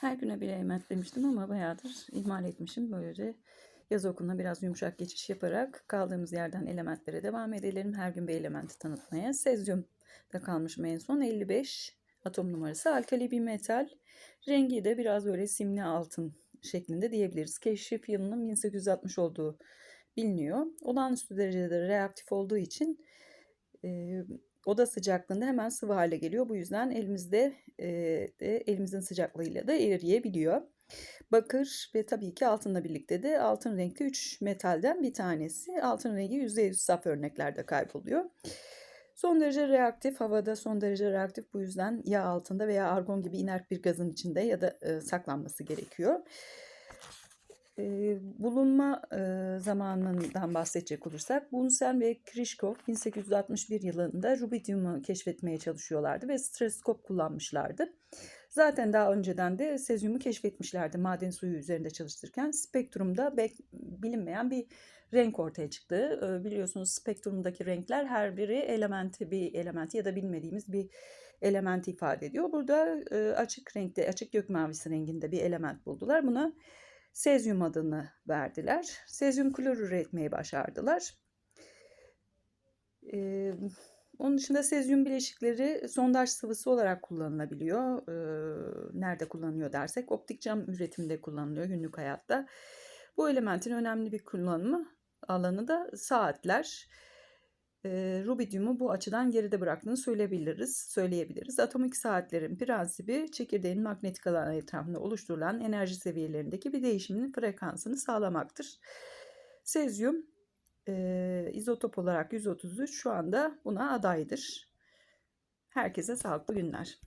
Her güne bir element demiştim ama bayağıdır ihmal etmişim. Böylece yaz okuluna biraz yumuşak geçiş yaparak kaldığımız yerden elementlere devam edelim. Her gün bir elementi tanıtmaya. Sezyum'da kalmışım en son 55 atom numarası. Alkali bir metal. Rengi de biraz böyle simli altın şeklinde diyebiliriz. Keşif yılının 1860 olduğu biliniyor. Olağanüstü derecede reaktif olduğu için oda sıcaklığında hemen sıvı hale geliyor. Bu yüzden elimizde e, de elimizin sıcaklığıyla da eriyebiliyor. Bakır ve tabii ki altınla birlikte de altın renkli 3 metalden bir tanesi. Altın rengi %100 saf örneklerde kayboluyor. Son derece reaktif, havada son derece reaktif bu yüzden ya altında veya argon gibi inert bir gazın içinde ya da e, saklanması gerekiyor. Bulunma zamanından bahsedecek olursak Bunsen ve Krishkov 1861 yılında rubidiumu keşfetmeye çalışıyorlardı ve streskop kullanmışlardı. Zaten daha önceden de sezyumu keşfetmişlerdi maden suyu üzerinde çalıştırırken. Spektrumda bilinmeyen bir renk ortaya çıktı. Biliyorsunuz spektrumdaki renkler her biri elementi bir elementi ya da bilmediğimiz bir elementi ifade ediyor. Burada açık renkte, açık gök mavisi renginde bir element buldular. Buna sezyum adını verdiler. Sezyum klor üretmeyi başardılar. Ee, onun dışında sezyum bileşikleri sondaj sıvısı olarak kullanılabiliyor. Ee, nerede kullanılıyor dersek optik cam üretiminde kullanılıyor günlük hayatta. Bu elementin önemli bir kullanımı alanı da saatler. Ee, rubidiumu bu açıdan geride bıraktığını söyleyebiliriz. söyleyebiliriz. Atomik saatlerin prensibi çekirdeğin manyetik alanı etrafında oluşturulan enerji seviyelerindeki bir değişimin frekansını sağlamaktır. Sezyum e, izotop olarak 133 şu anda buna adaydır. Herkese sağlıklı günler.